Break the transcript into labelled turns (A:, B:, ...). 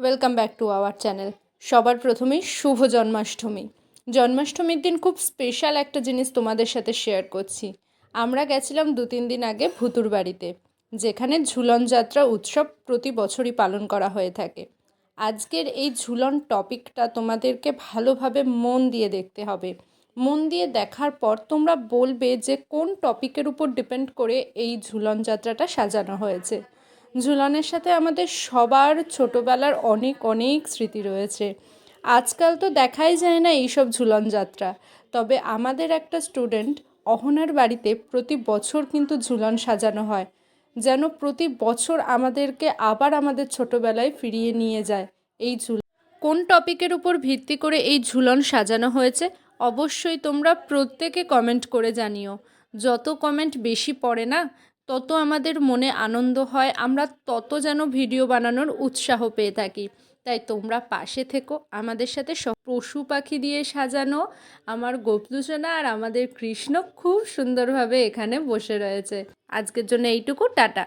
A: Welcome back to our channel সবার প্রথমেই শুভ জন্মাষ্টমী। জন্মাষ্টমীর দিন খুব স্পেশাল একটা জিনিস তোমাদের সাথে শেয়ার করছি। আমরা গেছিলাম দু তিন দিন আগে ভুতুর বাড়িতে, যেখানে ঝুলন যাত্রা উৎসব প্রতি বছরই পালন করা হয়ে থাকে। আজকের এই ঝুলন টপিকটা তোমাদেরকে ভালোভাবে মন দিয়ে দেখতে হবে। মন দিয়ে দেখার পর তোমরা বলবে যে কোন টপিকের উপর ডিপেন্ড করে এই ঝুলন যাত্রাটা সাজানো হয়েছে। ঝুলনের সাথে আমাদের সবার ছোটোবেলার অনেক অনেক স্মৃতি রয়েছে। আজকাল তো দেখাই যায় না এইসব ঝুলন যাত্রা। তবে আমাদের একটা স্টুডেন্ট অহনার বাড়িতে প্রতি বছর কিন্তু ঝুলন সাজানো হয়। যেন প্রতি বছর আমাদেরকে আবার আমাদের ছোটোবেলায় ফিরিয়ে নিয়ে যায় এই ঝুল কোন টপিকের উপর ভিত্তি করে এই ঝুলন সাজানো হয়েছে, অবশ্যই তোমরা প্রত্যেকে কমেন্ট করে জানিও। যত কমেন্ট বেশি পড়ে না তত আমাদের মনে আনন্দ হয়, আমরা তত যেন ভিডিও বানানোর উৎসাহ পেয়ে থাকি। তাই তোমরা পাশে থেকো, আমাদের সাথে সব পশু পাখি দিয়ে সাজানো, আমার গোপলুচনা আর আমাদের কৃষ্ণ খুব সুন্দরভাবে এখানে বসে রয়েছে। আজকের জন্য এইটুকু, টাটা।